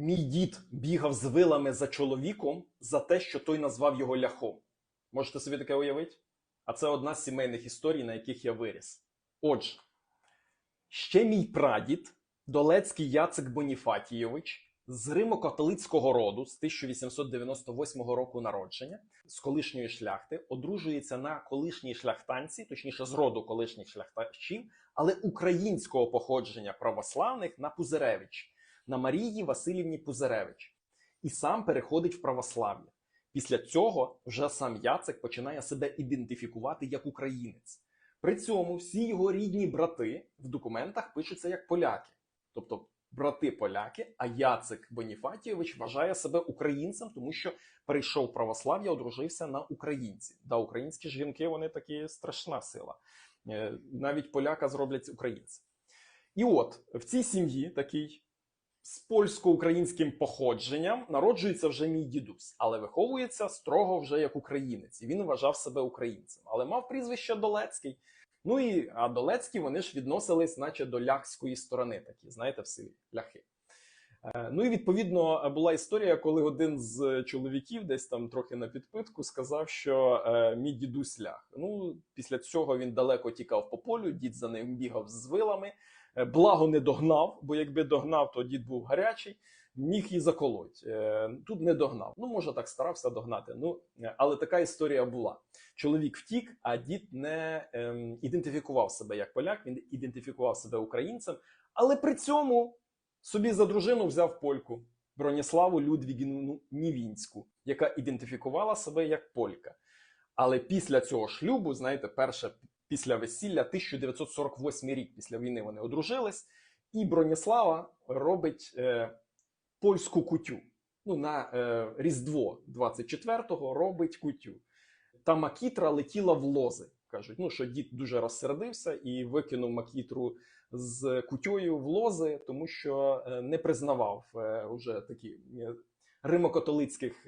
Мій дід бігав з вилами за чоловіком за те, що той назвав його ляхом. Можете собі таке уявити? А це одна з сімейних історій, на яких я виріс. Отже, ще мій прадід, Долецький Яцик Боніфатійович, з римо-католицького роду з 1898 року народження, з колишньої шляхти, одружується на колишній шляхтанці, точніше, з роду колишніх шляхтачів, але українського походження православних на Пузиревич, на Марії Васильівні Пузиревич. І сам переходить в православ'я. Після цього вже сам Яцек починає себе ідентифікувати як українець. При цьому всі його рідні брати в документах пишуться як поляки, тобто брати поляки. А Яцек Боніфатійович вважає себе українцем, тому що перейшов православ'я, одружився на українці. Да, українські жінки вони такі страшна сила. Е, Навіть поляка зроблять українцем. І от в цій сім'ї такий з польсько-українським походженням народжується вже мій дідусь, але виховується строго вже як українець. І він вважав себе українцем, але мав прізвище Долецький. Ну і а Долецькі вони ж відносились, наче до ляхської сторони, такі, знаєте, в селі ляхи. Е, Ну і відповідно була історія, коли один з чоловіків, десь там трохи на підпитку, сказав, що е, мій дідусь лях. Ну, після цього він далеко тікав по полю, дід за ним бігав з вилами. Е, Благо не догнав, бо якби догнав, то дід був гарячий, міг і заколоть. Тут не догнав. Ну, може, так старався догнати. Ну, але така історія була. Чоловік втік, а дід не ем, ідентифікував себе як поляк, він ідентифікував себе українцем, але при цьому собі за дружину взяв польку Броніславу Людвігіну Нівінську, яка ідентифікувала себе як полька. Але після цього шлюбу, знаєте, перше після весілля, 1948 рік після війни вони одружились, і Броніслава робить е, польську кутю. Ну, на е, Різдво 24-го робить кутю. Та макітра летіла в лози. Кажуть, ну що дід дуже розсердився і викинув макітру з кутьою в лози, тому що е, не признавав е, уже такі е, римокатолицьких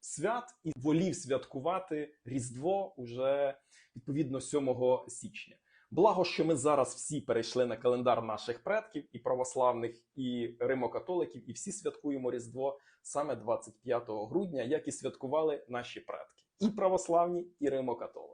свят і волів святкувати Різдво уже відповідно 7 січня. Благо, що ми зараз всі перейшли на календар наших предків і православних, і римокатоликів, і всі святкуємо Різдво саме 25 грудня, як і святкували наші предки, і православні, і римокатолики.